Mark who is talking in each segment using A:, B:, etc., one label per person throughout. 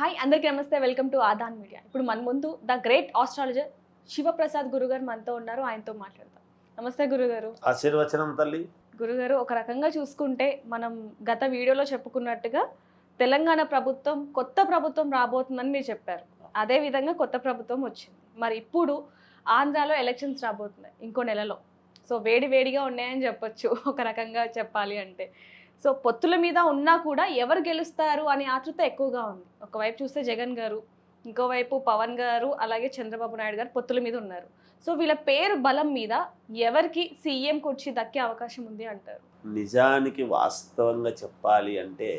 A: Hi అందరికీ నమస్తే. Welcome to Aadan media ఇప్పుడు మన ముందు ద గ్రేట్ ఆస్ట్రాలజర్ శివప్రసాద్ గురుగారు మనతో ఉన్నారు. ఆయనతో మాట్లాడతాం నమస్తే గురుగారు.
B: ఆశీర్వచనం తల్లి.
A: గురుగారు ఒక రకంగా చూసుకుంటే మనం గత వీడియోలో చెప్పుకున్నట్టుగా తెలంగాణ ప్రభుత్వం కొత్త ప్రభుత్వం రాబోతుందని మీరు చెప్పారు. అదే విధంగా కొత్త ప్రభుత్వం వచ్చింది. మరి ఇప్పుడు ఆంధ్రాలో ఎలక్షన్స్ రాబోతున్నాయి. ఇంకో నెలలో. సో వేడి వేడిగా ఉన్నాయని చెప్పొచ్చు. ఒక రకంగా చెప్పాలి అంటే. సో పొత్తుల మీద ఉన్నా కూడా ఎవరు గెలుస్తారు అనే ఆతృత ఎక్కువగా ఉంది. ఒకవైపు చూస్తే జగన్ గారు ఇంకోవైపు పవన్ గారు అలాగే చంద్రబాబు నాయుడు గారు పొత్తుల మీద ఉన్నారు. సో వీళ్ళ పేరు బలం మీద ఎవరికి సీఎం కుర్చీ దక్కే అవకాశం ఉంది అంటారు?
B: నిజానికి వాస్తవంగా చెప్పాలి అంటే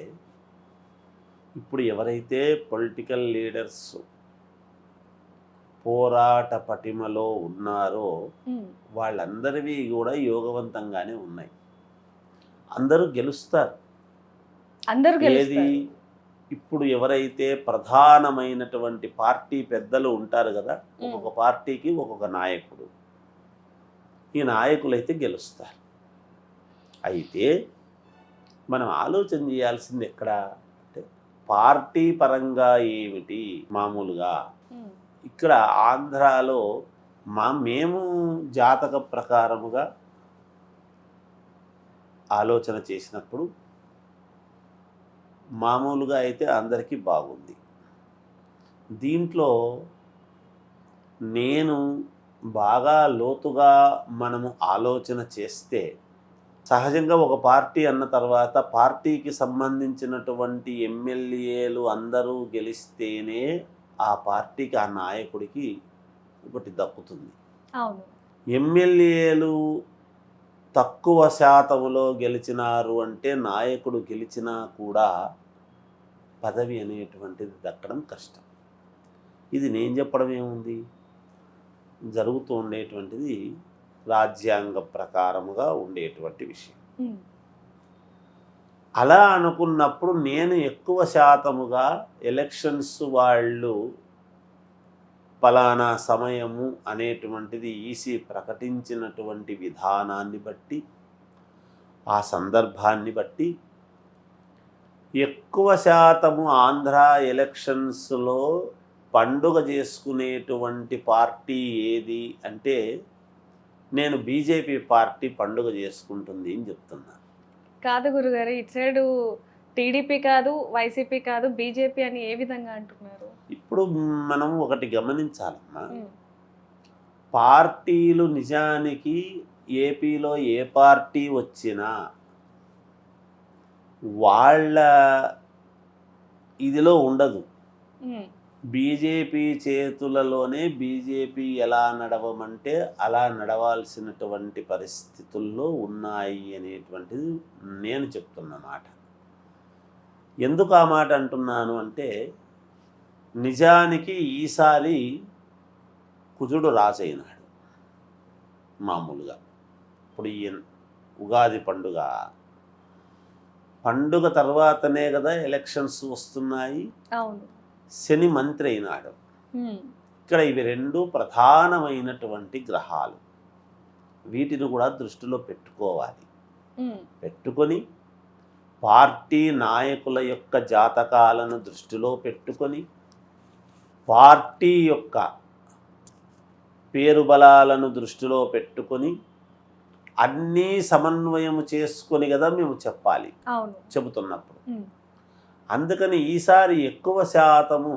B: ఇప్పుడు ఎవరైతే పొలిటికల్ లీడర్స్ పోరాట పటిమలో ఉన్నారో వాళ్ళందరివి కూడా యోగవంతంగానే ఉన్నాయి. అందరూ గెలుస్తారు.
A: అందరూ
B: ఏది? ఇప్పుడు ఎవరైతే ప్రధానమైనటువంటి పార్టీ పెద్దలు ఉంటారు కదా. ఒక్కొక్క పార్టీకి ఒక్కొక్క నాయకుడు. ఈ నాయకులైతే గెలుస్తారు. అయితే మనం ఆలోచన చేయాల్సింది ఎక్కడ? అంటే పార్టీ పరంగా ఏమిటి? మామూలుగా ఇక్కడ ఆంధ్రాలో మా మేము జాతక ప్రకారముగా ఆలోచన చేసినప్పుడు మామూలుగా అయితే అందరికీ బాగుంది. దీంట్లో నేను బాగా లోతుగా మనము ఆలోచన చేస్తే సహజంగా ఒక పార్టీ అన్న తర్వాత పార్టీకి సంబంధించినటువంటి ఎమ్మెల్యేలు అందరూ గెలిస్తేనే ఆ పార్టీకి ఆ నాయకుడికి ఒకటి దక్కుతుంది. ఎమ్మెల్యేలు తక్కువ శాతంలో గెలిచినారు అంటే నాయకుడు గెలిచినా కూడా పదవి అనేటువంటిది దక్కడం కష్టం. ఇది నేను చెప్పడం ఏముంది? జరుగుతూ ఉండేటువంటిది రాజ్యాంగ ప్రకారముగా ఉండేటువంటి విషయం. అలా అనుకున్నప్పుడు నేను ఎక్కువ శాతముగా ఎలక్షన్స్ వాళ్ళు ఫలానా సమయము అనేటువంటిది ఈసీ ప్రకటించినటువంటి విధానాన్ని బట్టి ఆ సందర్భాన్ని బట్టి ఎక్కువ శాతము ఆంధ్ర ఎలక్షన్స్లో పండుగ చేసుకునేటువంటి పార్టీ ఏది అంటే నేను బీజేపీ పార్టీ పండుగ చేసుకుంటుంది అని చెప్తున్నాను
A: కాదు గురుగారు ఇటు సైడు టీడీపీ కాదు వైసీపీ కాదు బీజేపీ అని ఏ విధంగా అంటున్నారు?
B: ఇప్పుడు మనం ఒకటి గమనించాలమ్మా. పార్టీలు నిజానికి ఏపీలో ఏ పార్టీ వచ్చినా వాళ్ళ ఇదిలో ఉండదు. బీజేపీ చేతులలోనే బీజేపీ ఎలా నడవమంటే అలా నడవాల్సినటువంటి పరిస్థితుల్లో ఉన్నాయి అనేటువంటిది నేను చెప్తున్న మాట. ఎందుకు ఆ మాట అంటున్నాను అంటే నిజానికి ఈసారి కుజుడు రాజైనాడు. మామూలుగా. ఇప్పుడు ఈ ఉగాది పండుగ. పండుగ తర్వాతనే కదా ఎలక్షన్స్ వస్తున్నాయి. శని మంత్రి అయినాడు. ఇక్కడ ఇవి రెండు ప్రధానమైనటువంటి గ్రహాలు. వీటిని కూడా దృష్టిలో పెట్టుకోవాలి. పెట్టుకొని పార్టీ నాయకుల యొక్క జాతకాలను దృష్టిలో పెట్టుకొని పార్టీ యొక్క పేరు బలాలను దృష్టిలో పెట్టుకొని అన్నీ సమన్వయము చేసుకొని కదా మేము చెప్పాలి చెబుతున్నప్పుడు. అందుకని ఈసారి ఎక్కువ శాతము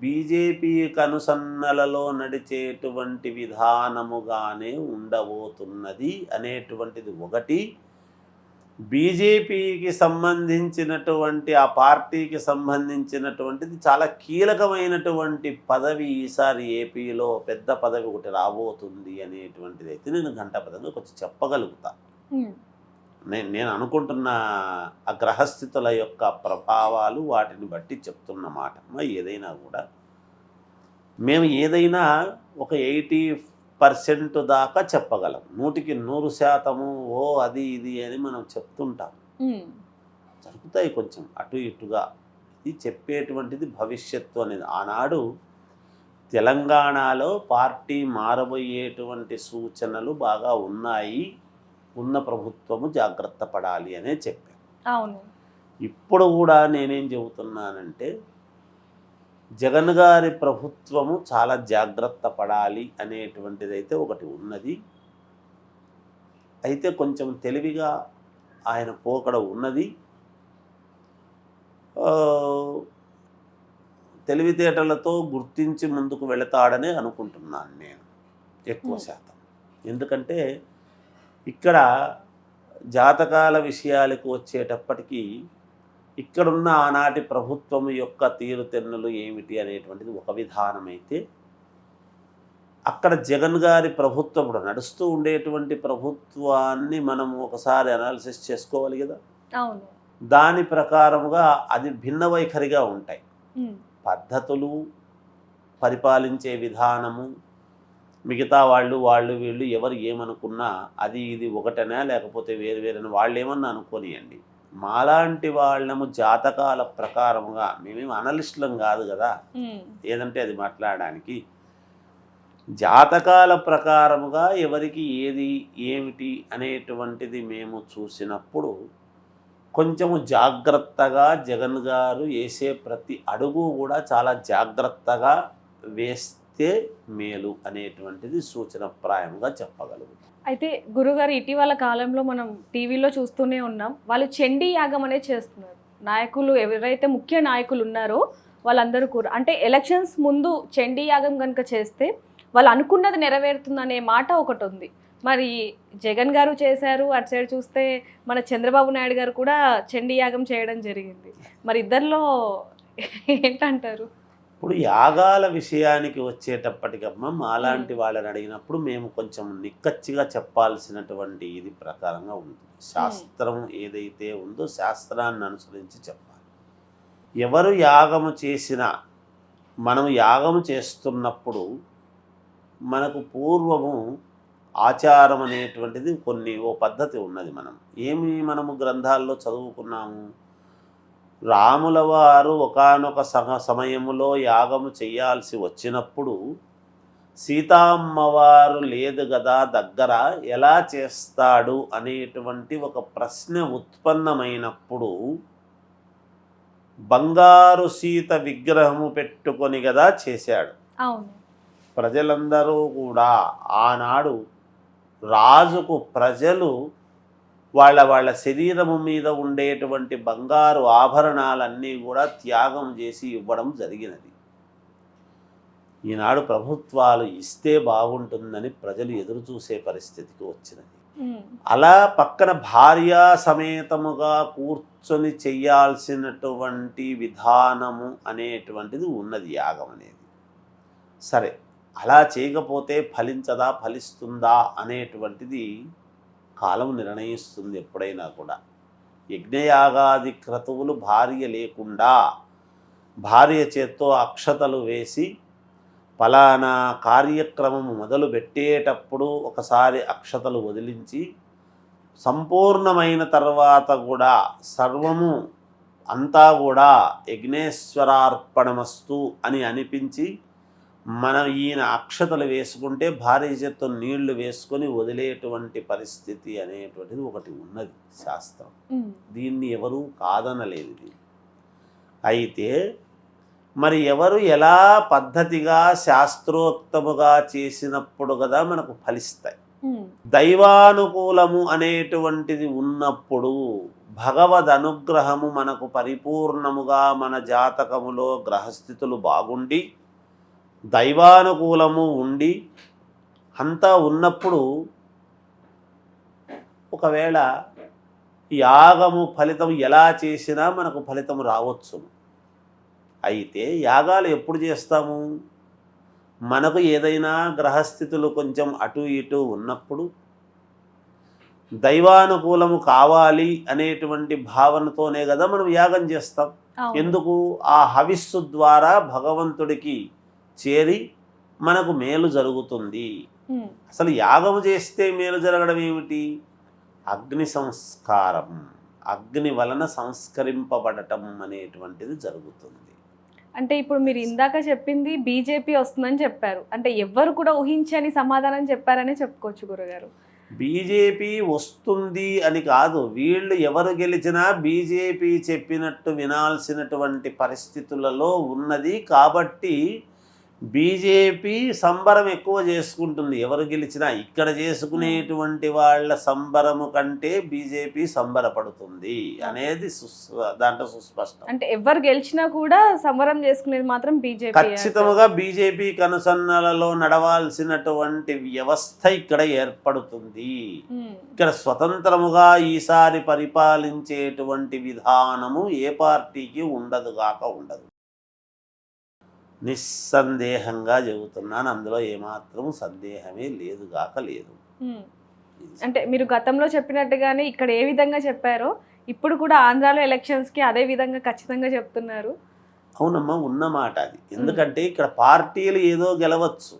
B: బీజేపీ కనుసన్నలలో నడిచేటువంటి విధానముగానే ఉండబోతున్నది అనేటువంటిది ఒకటి. బీజేపీకి సంబంధించినటువంటి ఆ పార్టీకి సంబంధించినటువంటిది చాలా కీలకమైనటువంటి పదవి ఈసారి ఏపీలో పెద్ద పదవి ఒకటి రాబోతుంది అనేటువంటిది అయితే నేను గంటపదంగా కొంచెం చెప్పగలుగుతా. నేను నేను అనుకుంటున్న ఆ గ్రహస్థితుల యొక్క ప్రభావాలు వాటిని బట్టి చెప్తున్న మాట. మరి ఏదైనా కూడా మేము ఏదైనా ఒక ఎయిటీ పర్సెంట్ దాకా చెప్పగలం. నూటికి నూరు శాతము ఓ అది ఇది అని మనం చెప్తుంటాం. జరుగుతాయి కొంచెం అటు ఇటుగా. ఇది చెప్పేటువంటిది భవిష్యత్తు అనేది. ఆనాడు తెలంగాణలో పార్టీ మారబోయేటువంటి సూచనలు బాగా ఉన్నాయి. ఉన్న ప్రభుత్వము జాగ్రత్త పడాలి అనే చెప్పాను
A: అవును.
B: ఇప్పుడు కూడా నేనేం చెబుతున్నానంటే జగన్ గారి ప్రభుత్వము చాలా జాగ్రత్త పడాలి అనేటువంటిది అయితే ఒకటి ఉన్నది. అయితే కొంచెం తెలివిగా ఆయన పోకడ ఉన్నది. తెలివితేటలతో గుర్తించి ముందుకు వెళతాడని అనుకుంటున్నాను నేను ఎక్కువ
A: Hmm.
B: శాతం. ఎందుకంటే ఇక్కడ జాతకాల విషయాలకు వచ్చేటప్పటికీ ఇక్కడున్న ఆనాటి ప్రభుత్వం యొక్క తీరుతెన్నులు ఏమిటి అనేటువంటిది ఒక విధానం అయితే అక్కడ జగన్ గారి ప్రభుత్వం నడుస్తూ ఉండేటువంటి ప్రభుత్వాన్ని మనం ఒకసారి అనాలిసిస్ చేసుకోవాలి కదా. దాని ప్రకారముగా అది భిన్న వైఖరిగా ఉంటాయి. పద్ధతులు పరిపాలించే విధానము మిగతా వాళ్ళు వాళ్ళు వీళ్ళు ఎవరు ఏమనుకున్నా అది ఇది ఒకటనే లేకపోతే వేరు వేరని వాళ్ళు ఏమన్నా అనుకోనియండి. మాలాంటి వాళ్ళము జాతకాల ప్రకారముగా మేమేం అనలిస్టులం కాదు కదా. ఏదంటే అది మాట్లాడడానికి. జాతకాల ప్రకారముగా ఎవరికి ఏది ఏమిటి అనేటువంటిది మేము చూసినప్పుడు కొంచెము జాగ్రత్తగా జగన్ గారు వేసే ప్రతి అడుగు కూడా చాలా జాగ్రత్తగా వేస్తే మేలు అనేటువంటిది సూచనప్రాయంగా చెప్పగలుగుతాం.
A: అయితే గురుగారు ఇటీవల కాలంలో మనం టీవీలో చూస్తూనే ఉన్నాం. వాళ్ళు చండీ యాగం అనేది చేస్తున్నారు. నాయకులు ఎవరైతే ముఖ్య నాయకులు ఉన్నారో వాళ్ళందరూ కూడా. అంటే ఎలక్షన్స్ ముందు చండీ యాగం కనుక చేస్తే వాళ్ళు అనుకున్నది నెరవేరుతుందనే మాట ఒకటి ఉంది మరి జగన్ గారు చేశారు. అటు సైడ్ చూస్తే మన చంద్రబాబు నాయుడు గారు కూడా చండీ యాగం చేయడం జరిగింది. మరి ఇద్దరిలో ఏంటంటారు?
B: ఇప్పుడు యాగాల విషయానికి వచ్చేటప్పటికమ్మ మాలాంటి వాళ్ళని అడిగినప్పుడు మేము కొంచెం నిక్కచ్చిగా చెప్పాల్సినటువంటి ఇది ప్రకారంగా ఉంది. శాస్త్రం ఏదైతే ఉందో శాస్త్రాన్ని అనుసరించి చెప్పాలి. ఎవరు యాగము చేసినా మనం యాగము చేస్తున్నప్పుడు మనకు పూర్వము ఆచారం అనేటువంటిది కొన్ని ఓ పద్ధతి ఉన్నది మనం. ఏమి మనము గ్రంథాల్లో చదువుకున్నాము? రాముల వారు ఒకానొక సమ సమయములో యాగము చేయాల్సి వచ్చినప్పుడు సీతామ్మవారు లేదు కదా దగ్గర ఎలా చేస్తాడు అనేటువంటి ఒక ప్రశ్న ఉత్పన్నమైనప్పుడు బంగారు సీత విగ్రహము పెట్టుకొని కదా చేశాడు. ప్రజలందరూ కూడా ఆనాడు రాజుకు ప్రజలు వాళ్ళ వాళ్ళ శరీరము మీద ఉండేటువంటి బంగారు ఆభరణాలన్నీ కూడా త్యాగం చేసి ఇవ్వడం జరిగినది. ఈనాడు ప్రభుత్వాలు ఇస్తే బాగుంటుందని ప్రజలు ఎదురు చూసే పరిస్థితికి వచ్చినది. అలా పక్కన భార్య సమేతముగా కూర్చొని చెయ్యాల్సినటువంటి విధానము అనేటువంటిది ఉన్నది యాగం అనేది. సరే అలా చేయకపోతే ఫలించదా ఫలిస్తుందా అనేటువంటిది కాలం నిర్ణయిస్తుంది ఎప్పుడైనా కూడా. యజ్ఞయాగాది క్రతువులు భార్య లేకుండా భార్య చేత్తో అక్షతలు వేసి ఫలానా కార్యక్రమం మొదలు పెట్టేటప్పుడు ఒకసారి అక్షతలు వదిలించి సంపూర్ణమైన తర్వాత కూడా సర్వము అంతా కూడా యజ్ఞేశ్వరార్పణమస్తు అని అనిపించి మనం ఈయన అక్షతలు వేసుకుంటే భార్య చేత్తో నీళ్ళు వేసుకొని వదిలేటువంటి పరిస్థితి అనేటువంటిది ఒకటి ఉన్నది శాస్త్రం. దీన్ని ఎవరు కాదనలేదు అయితే మరి ఎవరు ఎలా పద్ధతిగా శాస్త్రోక్తముగా చేసినప్పుడు కదా మనకు ఫలిస్తాయి. దైవానుకూలము అనేటువంటిది ఉన్నప్పుడు భగవద్ అనుగ్రహము మనకు పరిపూర్ణముగా మన జాతకములో గ్రహస్థితులు బాగుండి దైవానుకూలము ఉండి అంతా ఉన్నప్పుడు ఒకవేళ యాగము ఫలితం ఎలా చేసినా మనకు ఫలితం రావచ్చు. అయితే యాగాలు ఎప్పుడు చేస్తాము? మనకు ఏదైనా గ్రహస్థితులు కొంచెం అటు ఇటు ఉన్నప్పుడు దైవానుకూలము కావాలి అనేటువంటి భావనతోనే కదా మనం యాగం చేస్తాం. ఎందుకు? ఆ హవిస్సు ద్వారా భగవంతుడికి చేరి మనకు మేలు జరుగుతుంది. అసలు యాగము చేస్తే మేలు జరగడం ఏమిటి? అగ్ని సంస్కారం. అగ్ని వలన సంస్కరింపబడటం అనేటువంటిది జరుగుతుంది.
A: అంటే ఇప్పుడు మీరు ఇందాక చెప్పింది బీజేపీ వస్తుందని చెప్పారు. అంటే ఎవ్వరు కూడా ఊహించని సమాధానం చెప్పారనే చెప్పుకోవచ్చు గురుగారు.
B: బీజేపీ వస్తుంది అని కాదు. వీళ్ళు ఎవరు గెలిచినా బీజేపీ చెప్పినట్టు వినాల్సినటువంటి పరిస్థితులలో ఉన్నది కాబట్టి బీజేపీ సంబరం ఎక్కువ చేసుకుంటుంది. ఎవరు గెలిచినా ఇక్కడ చేసుకునేటువంటి వాళ్ళ సంబరము కంటే బీజేపీ సంబరపడుతుంది అనేది దాంట్లో సుస్పష్టం.
A: అంటే ఎవరు గెలిచినా కూడా సమరం చేసుకునేది మాత్రం బీజేపీ
B: ఖచ్చితంగా బీజేపీ కనుసన్నలలో నడవాల్సినటువంటి వ్యవస్థ ఇక్కడ ఏర్పడుతుంది. ఇక్కడ స్వతంత్రముగా ఈసారి పరిపాలించేటువంటి విధానము ఏ పార్టీకి ఉండదు గాక ఉండదు. నిస్సందేహంగా చెబుతున్నాను. అందులో ఏమాత్రం సందేహమే లేదు గాక లేదు.
A: అంటే మీరు గతంలో చెప్పినట్టుగానే ఇక్కడ ఏ విధంగా చెప్పారో ఇప్పుడు కూడా ఆంధ్రాలో ఎలక్షన్స్కి అదే విధంగా ఖచ్చితంగా చెప్తున్నారు.
B: అవునమ్మా ఉన్నమాట అది. ఎందుకంటే ఇక్కడ పార్టీలు ఏదో గెలవచ్చు.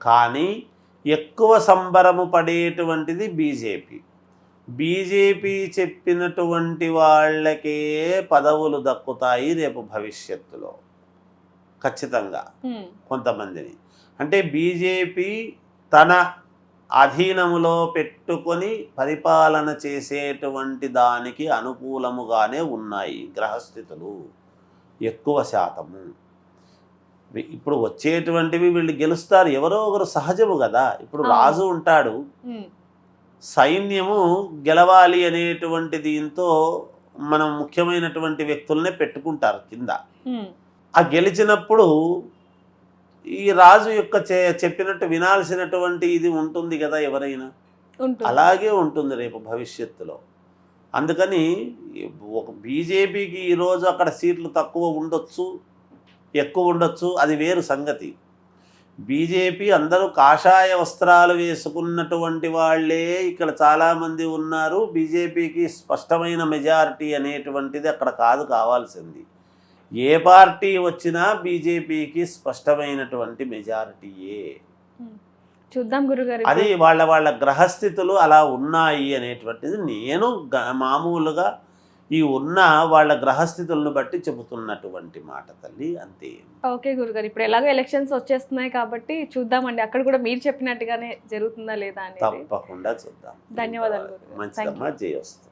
B: కానీ ఎక్కువ సంబరము పడేటువంటిది బీజేపీ. బీజేపీ చెప్పినటువంటి వాళ్ళకే పదవులు దక్కుతాయి రేపు భవిష్యత్తులో. ఖచ్చితంగా కొంతమందిని. అంటే బీజేపీ తన అధీనములో పెట్టుకొని పరిపాలన చేసేటువంటి దానికి అనుకూలముగానే ఉన్నాయి గ్రహస్థితులు. ఎక్కువ శాతము. ఇప్పుడు వచ్చేటువంటివి వీళ్ళు గెలుస్తారు. ఎవరో ఒకరు సహజము కదా. ఇప్పుడు. రాజు ఉంటాడు. సైన్యము గెలవాలి అనేటువంటి దీంతో మనం ముఖ్యమైనటువంటి వ్యక్తులనే పెట్టుకుంటారు కింద. ఆ గెలిచినప్పుడు ఈ రాజు యొక్క చె- చెప్పినట్టు వినాల్సినటువంటి ఇది ఉంటుంది కదా ఎవరైనా? అలాగే ఉంటుంది రేపు భవిష్యత్తులో. అందుకని ఒక బీజేపీకి ఈరోజు అక్కడ సీట్లు తక్కువ ఉండొచ్చు ఎక్కువ ఉండొచ్చు అది వేరు సంగతి. బీజేపీ అందరూ కాషాయ వస్త్రాలు వేసుకున్నటువంటి వాళ్ళే ఇక్కడ చాలామంది ఉన్నారు. బీజేపీకి స్పష్టమైన మెజారిటీ అనేటువంటిది అక్కడ కాదు కావాల్సింది. ఏ పార్టీ వచ్చినా బీజేపీకి స్పష్టమైనటువంటి మెజారిటీయే.
A: చూద్దాం గురుగారు
B: అది వాళ్ళ వాళ్ళ గ్రహస్థితులు అలా ఉన్నాయి అనేటువంటిది నేను మామూలుగా ఈ ఉన్న వాళ్ళ గ్రహస్థితులను బట్టి చెబుతున్నటువంటి మాట తల్లి అంతే.
A: ఓకే గురుగారు ఇప్పుడు ఎలాగో ఎలక్షన్స్ వచ్చేస్తున్నాయి కాబట్టి చూద్దామండి. అక్కడ కూడా మీరు చెప్పినట్టుగానే జరుగుతుందా లేదా అనేది.
B: తప్పకుండా చూద్దాం.
A: ధన్యవాదాలు.
B: మంచిదమ్మా జయ వస్తుంది.